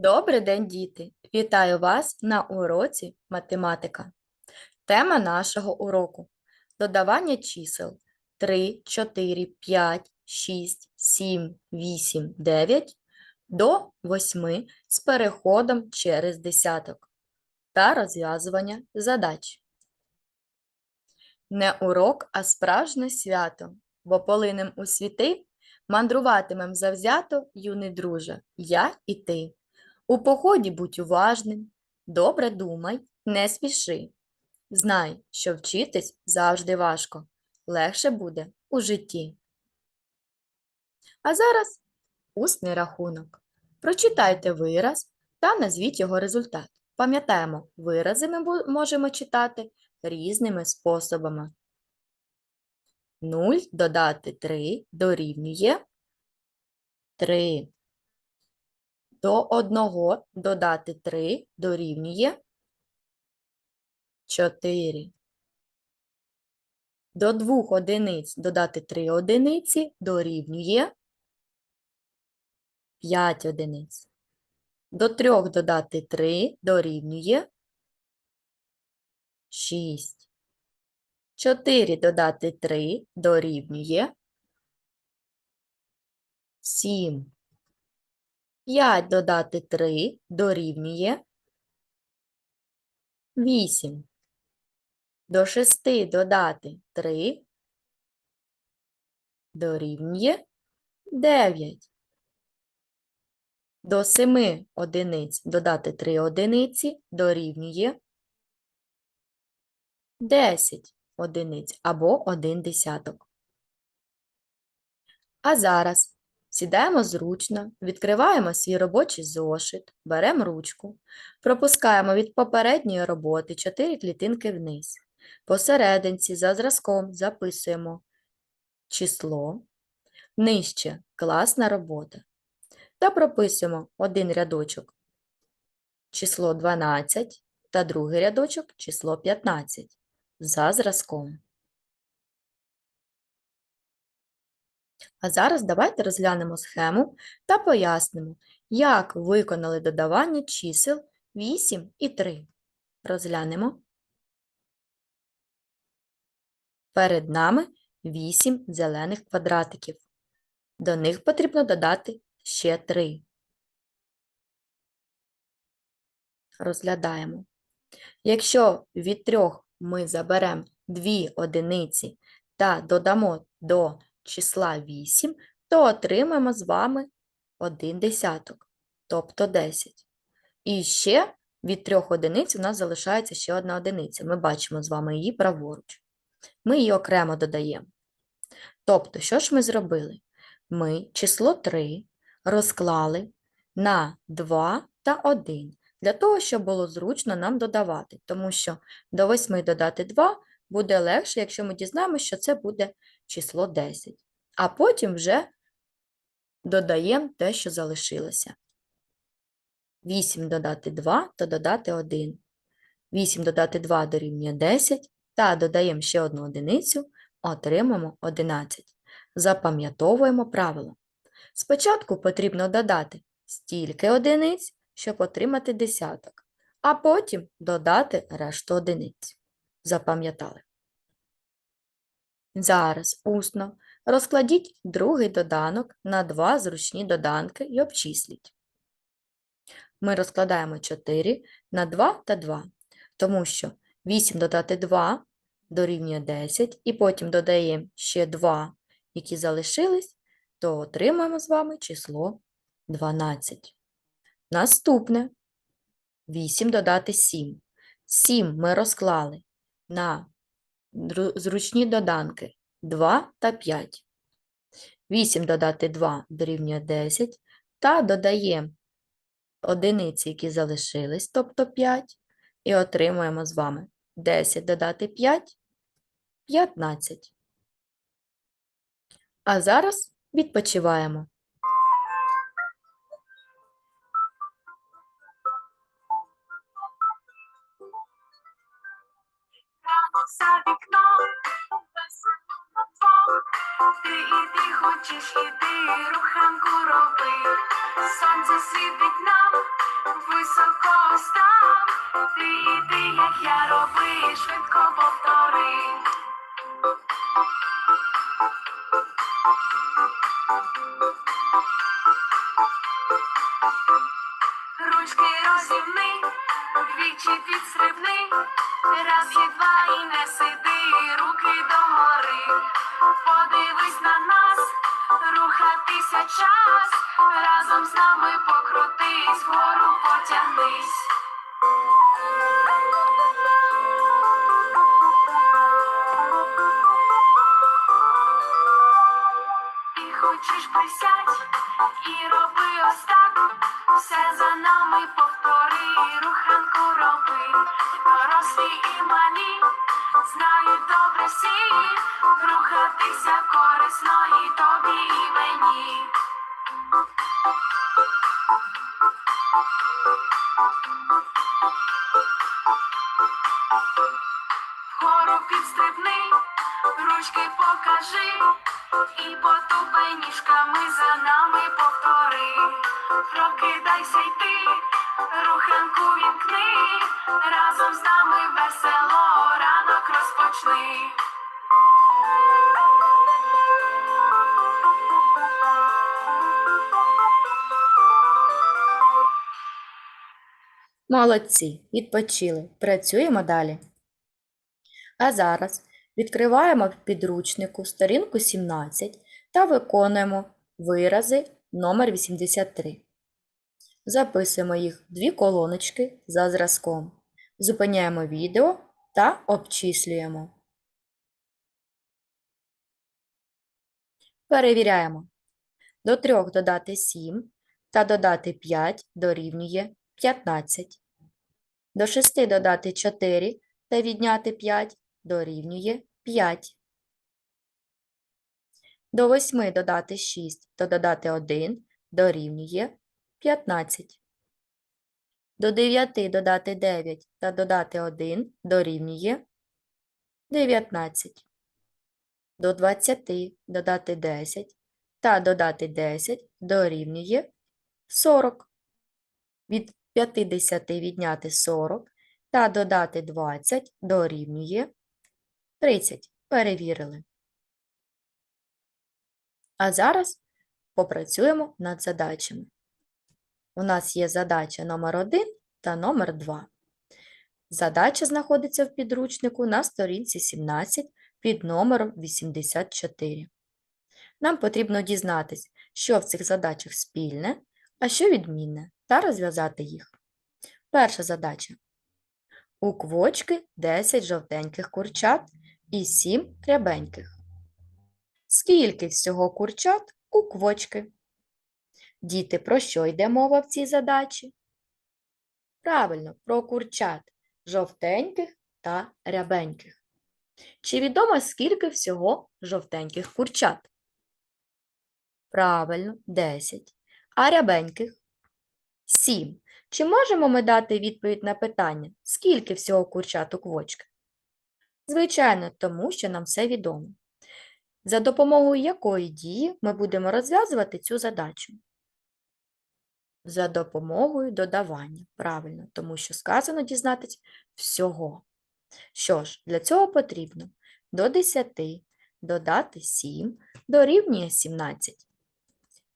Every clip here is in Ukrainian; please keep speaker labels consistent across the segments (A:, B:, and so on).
A: Добрий день, діти! Вітаю вас на уроці математика. Тема нашого уроку додавання чисел 3, 4, 5, 6, 7, 8, 9 до 8 з переходом через десяток та розв'язування задач. Не урок, а справжнє свято, бо полинем у світи мандруватимем завзято, юний друже, я і ти. У поході будь уважним, добре думай, не спіши. Знай, що вчитись завжди важко, легше буде у житті. А зараз усний рахунок. Прочитайте вираз та назвіть його результат. Пам'ятаємо, вирази ми можемо читати різними способами. 0 додати 3 дорівнює 3. До 1 додати 3 дорівнює 4. До 2 одиниць додати 3 одиниці дорівнює 5 одиниць. До 3 додати 3 дорівнює 6. 4 додати 3 дорівнює 7. 5 додати 3 дорівнює 8. До 6 додати 3 дорівнює 9. До 7 одиниць додати 3 одиниці дорівнює 10 одиниць або 1 десяток. А зараз Сідаємо зручно, відкриваємо свій робочий зошит, беремо ручку, пропускаємо від попередньої роботи 4 клітинки вниз. Посерединці за зразком записуємо число, нижче класна робота. Та прописуємо один рядочок число 12 та другий рядочок число 15 за зразком. А зараз давайте розглянемо схему та пояснимо, як виконали додавання чисел 8 і 3. Розглянемо. Перед нами 8 зелених квадратиків. До них потрібно додати ще 3. Розглядаємо. Якщо від 3 ми заберемо 2 одиниці та додамо до числа 8, то отримаємо з вами 1 десяток, тобто 10. І ще від 3 одиниць у нас залишається ще одна одиниця. Ми бачимо з вами її праворуч. Ми її окремо додаємо. Тобто, що ж ми зробили? Ми число 3 розклали на 2 та 1, для того, щоб було зручно нам додавати, тому що до 8 додати 2 буде легше, якщо ми дізнаємося, що це буде число 10. А потім вже додаємо те, що залишилося. 8 додати 2 то додати 1. 8 додати 2 дорівнює 10, та додаємо ще одну одиницю, отримаємо 11. Запам'ятовуємо правило. Спочатку потрібно додати стільки одиниць, щоб отримати десяток, а потім додати решту одиниць. Запам'ятали. Зараз усно розкладіть другий доданок на два зручні доданки і обчисліть. Ми розкладаємо 4 на 2 та 2, тому що 8 додати 2 дорівнює 10, і потім додаємо ще 2, які залишились, то отримаємо з вами число 12. Наступне 8 додати 7. 7 ми розклали на зручні доданки 2 та 5. 8 додати 2 дорівнює 10, та додаємо одиниці, які залишились, тобто 5, і отримуємо з вами 10 додати 5 – 15. А зараз відпочиваємо.
B: вікно, весело на. Ти іди, хочеш іди, руханку роби. Сонце світить нам, високо став. Ти іди, як я роби, швидко повтори. Ти хочеш присядь і роби ось так, все за нами повтори, руханку роби, дорослі і малі, знають добре всі, рухатися корисно і тобі, і мені. Вгору підстрибни, ручки покажи, і потупай ніжками за нами повтори. Прокидайся йти, руханку вімкни, разом з нами весело ранок розпочни.
A: Молодці, відпочили. Працюємо далі. А зараз відкриваємо в підручнику сторінку 17 та виконуємо вирази номер 83. Записуємо їх в дві колоночки за зразком. Зупиняємо відео та обчислюємо. Перевіряємо. До 3 додати 7 та додати 5 дорівнює 15. До 6 додати 4 та відняти 5 дорівнює 5. До 8 додати 6 та додати 1 дорівнює 15. До 9 додати 9 та додати 1 дорівнює 19. До 20 додати 10 та додати 10 дорівнює 40. Від 50 відняти 40 та додати 20 дорівнює 30. Перевірили. А зараз попрацюємо над задачами. У нас є задача номер 1 та номер 2. Задача знаходиться в підручнику на сторінці 17 під номером 84. Нам потрібно дізнатись, що в цих задачах спільне, а що відмінне, та розв'язати їх. Перша задача. У квочки 10 жовтеньких курчат і 7 рябеньких. Скільки всього курчат у квочки? Діти, про що йде мова в цій задачі? Правильно, про курчат жовтеньких та рябеньких. Чи відомо, скільки всього жовтеньких курчат? Правильно, 10. А рябеньких? 7. Чи можемо ми дати відповідь на питання, скільки всього курчат у квочки? Звичайно, тому що нам все відомо. За допомогою якої дії ми будемо розв'язувати цю задачу? За допомогою додавання. Правильно, тому що сказано дізнатись всього. Що ж, для цього потрібно до 10 додати 7 дорівнює 17.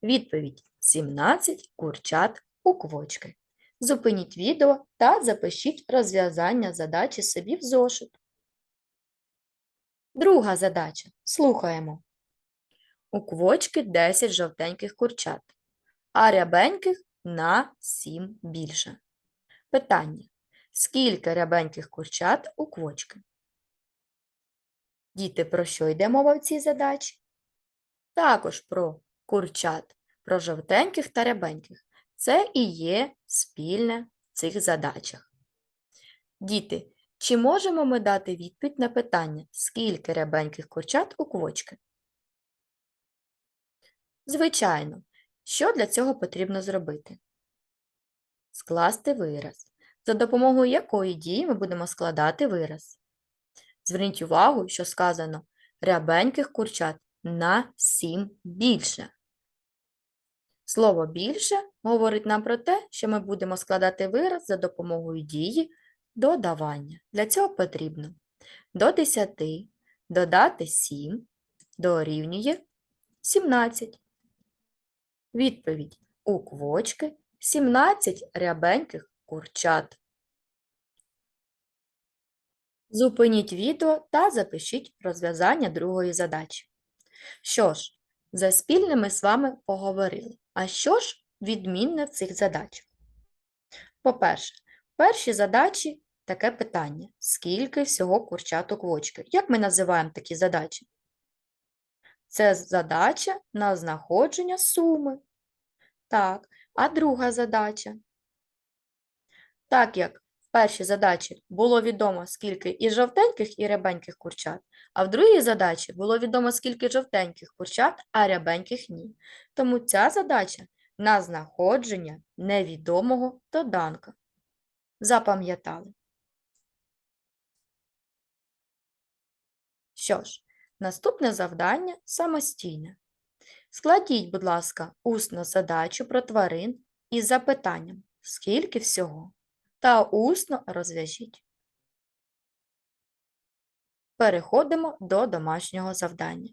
A: Відповідь 17 курчат у квочки. Зупиніть відео та запишіть розв'язання задачі собі в зошит. Друга задача. Слухаємо. У квочки 10 жовтеньких курчат, а рябеньких на 7 більше. Питання. Скільки рябеньких курчат у квочки? Діти, про що йде мова в цій задачі? Також про курчат, про жовтеньких та рябеньких. Це і є спільне в цих задачах. Діти, чи можемо ми дати відповідь на питання, скільки рябеньких курчат у квочки? Звичайно, що для цього потрібно зробити? Скласти вираз. За допомогою якої дії ми будемо складати вираз? Зверніть увагу, що сказано рябеньких курчат на 7 більше. Слово більше говорить нам про те, що ми будемо складати вираз за допомогою дії додавання. Для цього потрібно до 10 додати 7 дорівнює 17. Відповідь у квочки 17 рябеньких курчат. Зупиніть відео та запишіть розв'язання другої задачі. Що ж, за спільне ми з вами поговорили. А що ж відмінне в цих задачах? По-перше, в першій задачі таке питання: скільки всього курчаток в очки? Як ми називаємо такі задачі? Це задача на знаходження суми. Так, а друга задача. Так як першій задачі було відомо, скільки і жовтеньких, і рябеньких курчат, а в другій задачі було відомо, скільки жовтеньких курчат, а рябеньких ні. Тому ця задача на знаходження невідомого доданка. Запам'ятали. Що ж, наступне завдання самостійне. Складіть, будь ласка, усно задачу про тварин із запитанням «Скільки всього?» Та усно розв'яжіть. Переходимо до домашнього завдання.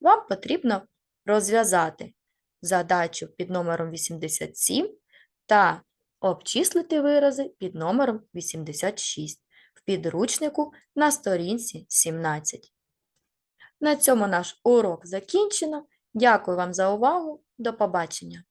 A: Вам потрібно розв'язати задачу під номером 87 та обчислити вирази під номером 86 в підручнику на сторінці 17. На цьому наш урок закінчено. Дякую вам за увагу. До побачення!